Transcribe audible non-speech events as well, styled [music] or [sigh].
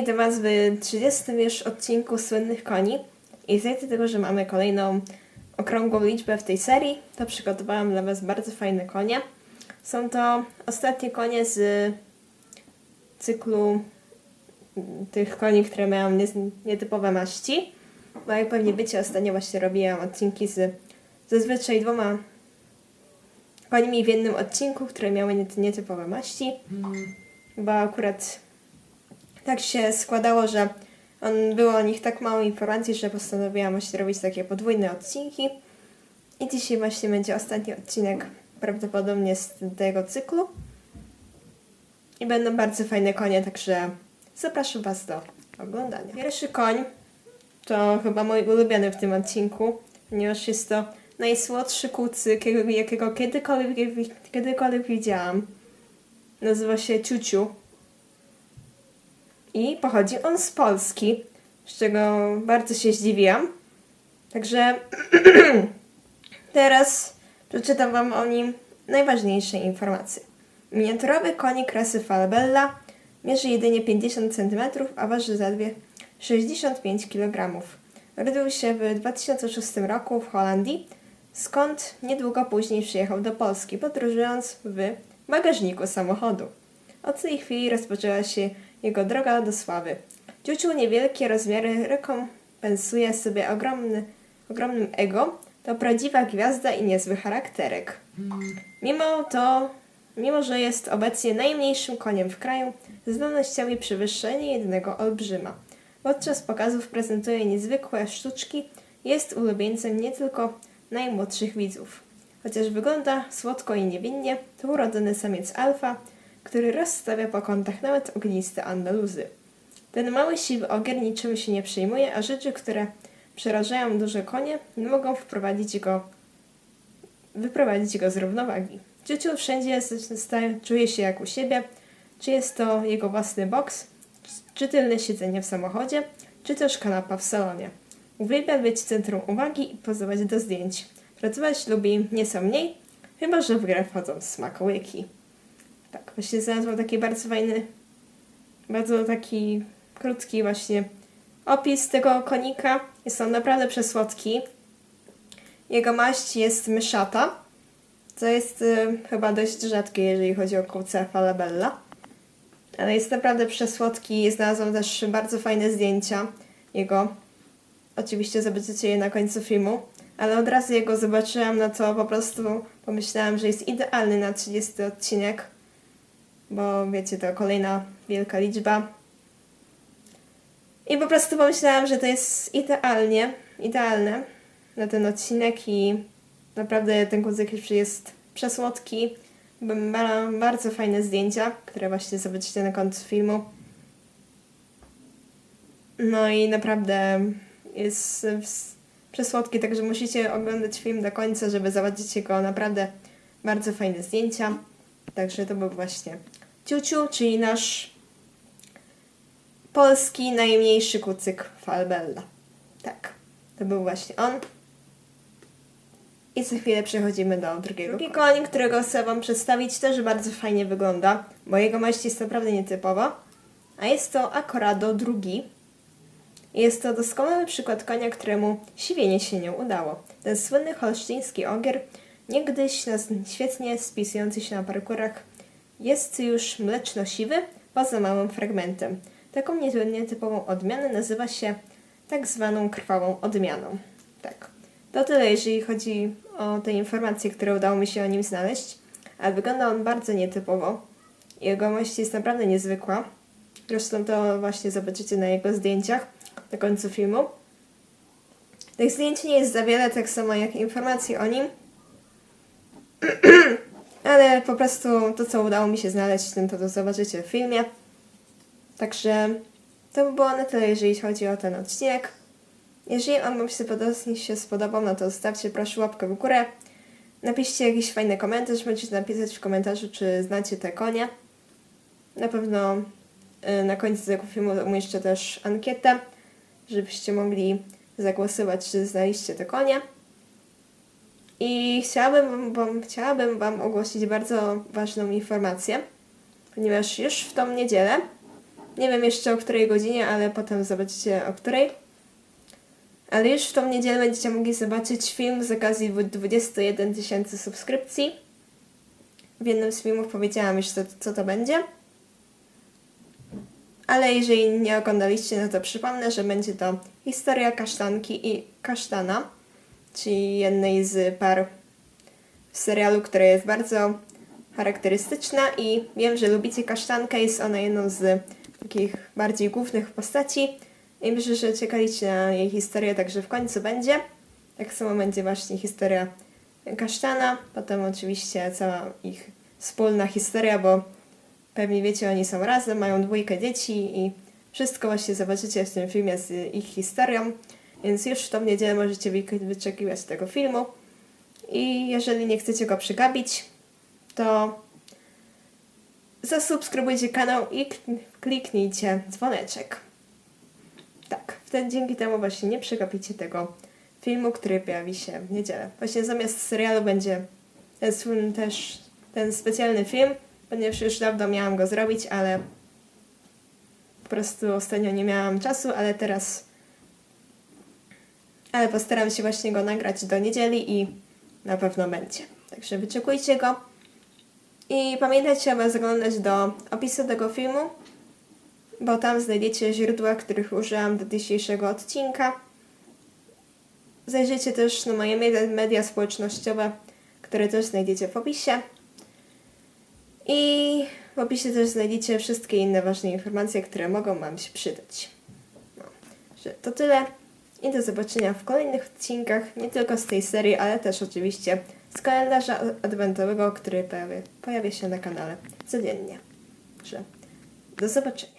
witam Was w 30 już odcinku Słynnych Koni. I z racji tego, że mamy kolejną okrągłą liczbę w tej serii, to przygotowałam dla Was bardzo fajne konie. Są to ostatnie konie z cyklu tych koni, które mają nie- nietypowe maści. Bo jak pewnie wiecie, ostatnio właśnie robiłam odcinki z zazwyczaj dwoma końmi w jednym odcinku, które miały niety- nietypowe maści. Bo akurat tak się składało, że on, było o nich tak mało informacji, że postanowiłam właśnie robić takie podwójne odcinki. I dzisiaj właśnie będzie ostatni odcinek prawdopodobnie z tego cyklu. I będą bardzo fajne konie, także zapraszam Was do oglądania. Pierwszy koń to chyba mój ulubiony w tym odcinku, ponieważ jest to najsłodszy kucyk, jakiego, kiedykolwiek, kiedykolwiek widziałam. Nazywa się Ciuciu. I pochodzi on z Polski, z czego bardzo się zdziwiłam. Także [clears throat] teraz przeczytam Wam o nim najważniejsze informacje. Miniaturowy konik rasy Falabella mierzy jedynie 50 cm, a waży zaledwie 65 kg. Urodził się w 2006 roku w Holandii, skąd niedługo później przyjechał do Polski, podróżując w bagażniku samochodu. Od tej chwili rozpoczęła się jego droga do sławy. Ciuciu niewielkie rozmiary rekompensuje sobie ogromny, ogromnym ego. To prawdziwa gwiazda i niezły charakterek. Mimo to, mimo że jest obecnie najmniejszym koniem w kraju, zdolnościami przewyższa niejednego olbrzyma. Podczas pokazów prezentuje niezwykłe sztuczki, jest ulubieńcem nie tylko najmłodszych widzów. Chociaż wygląda słodko i niewinnie, to urodzony samiec alfa, który rozstawia po kątach nawet ogniste Andaluzy. Ten mały siwy ogier niczym się nie przejmuje, a rzeczy, które przerażają duże konie, nie mogą wprowadzić go, wyprowadzić go z równowagi. Ciuciu wszędzie sta- czuje się jak u siebie, czy jest to jego własny boks, czy tylne siedzenie w samochodzie, czy też kanapa w salonie. Uwielbia być centrum uwagi i pozować do zdjęć. Pracować lubi nieco mniej, chyba że w grę wchodzą smakołyki. Tak, właśnie znalazłam taki bardzo fajny, bardzo taki krótki właśnie opis tego konika. Jest on naprawdę przesłodki. Jego maść jest myszata, co jest y, chyba dość rzadkie, jeżeli chodzi o kucę falabella. Ale jest naprawdę przesłodki. Znalazłam też bardzo fajne zdjęcia jego. Oczywiście zobaczycie je na końcu filmu. Ale od razu jego zobaczyłam, no to po prostu pomyślałam, że jest idealny na 30 odcinek. Bo wiecie, to kolejna wielka liczba. I po prostu pomyślałam, że to jest idealnie, idealne na ten odcinek i naprawdę ten kucyk już jest przesłodki. Ma bardzo fajne zdjęcia, które właśnie zobaczycie na końcu filmu. No i naprawdę jest przesłodki, także musicie oglądać film do końca, żeby zobaczyć jego naprawdę bardzo fajne zdjęcia. Także to był właśnie Ciuciu, czyli nasz polski najmniejszy kucyk Falbella. Tak, to był właśnie on. I za chwilę przechodzimy do drugiego. Drugi koń, którego chcę Wam przedstawić, też bardzo fajnie wygląda, bo jego maść jest naprawdę nietypowa. A jest to Akorado drugi. Jest to doskonały przykład konia, któremu siwienie się nie udało. Ten słynny holsztyński ogier, niegdyś świetnie spisujący się na parkurach, jest już mleczno-siwy, poza małym fragmentem. Taką nie- nietypową odmianę nazywa się tak zwaną krwawą odmianą. Tak. To tyle, jeżeli chodzi o te informacje, które udało mi się o nim znaleźć, ale wygląda on bardzo nietypowo. Jego maść jest naprawdę niezwykła. Zresztą to właśnie zobaczycie na jego zdjęciach na końcu filmu. Tych zdjęć nie jest za wiele, tak samo jak informacji o nim. [clears throat] Ale po prostu to, co udało mi się znaleźć, tym to, to zobaczycie w filmie. Także to by było na tyle, jeżeli chodzi o ten odcinek. Jeżeli on Wam się podobał, się spodobał, no to zostawcie proszę łapkę w górę. Napiszcie jakiś fajny komentarz, możecie napisać w komentarzu, czy znacie te konie. Na pewno y, na końcu tego filmu umieszczę też ankietę, żebyście mogli zagłosować, czy znaliście te konie. I chciałabym wam, chciałabym Wam ogłosić bardzo ważną informację, ponieważ już w tą niedzielę Nie wiem jeszcze o której godzinie, ale potem zobaczycie o której. Ale już w tą niedzielę będziecie mogli zobaczyć film z okazji 21 tysięcy subskrypcji. W jednym z filmów powiedziałam już, co, co to będzie. Ale jeżeli nie oglądaliście, no to przypomnę, że będzie to historia kasztanki i kasztana, czyli jednej z par w serialu, która jest bardzo charakterystyczna i wiem, że lubicie kasztankę, jest ona jedną z takich bardziej głównych postaci. I myślę, że czekaliście na jej historię, także w końcu będzie. Tak samo będzie właśnie historia kasztana, potem oczywiście cała ich wspólna historia, bo pewnie wiecie, oni są razem, mają dwójkę dzieci i wszystko właśnie zobaczycie w tym filmie z ich historią, więc już w tą niedzielę możecie wy- wyczekiwać tego filmu. I jeżeli nie chcecie go przegapić, to zasubskrybujcie kanał i kliknijcie dzwoneczek. Tak, wtedy dzięki temu właśnie nie przegapicie tego filmu, który pojawi się w niedzielę. Właśnie zamiast serialu będzie ten, słynny też ten specjalny film, ponieważ już dawno miałam go zrobić, ale po prostu ostatnio nie miałam czasu, ale teraz ale postaram się właśnie go nagrać do niedzieli i na pewno będzie. Także wyczekujcie go. I pamiętajcie, aby zaglądać do opisu tego filmu, bo tam znajdziecie źródła, których użyłam do dzisiejszego odcinka. Zajrzyjcie też na moje media, społecznościowe, które też znajdziecie w opisie. I w opisie też znajdziecie wszystkie inne ważne informacje, które mogą Wam się przydać. No, to tyle i do zobaczenia w kolejnych odcinkach, nie tylko z tej serii, ale też oczywiście z kalendarza adwentowego, który pojawia się na kanale codziennie. Że do zobaczenia.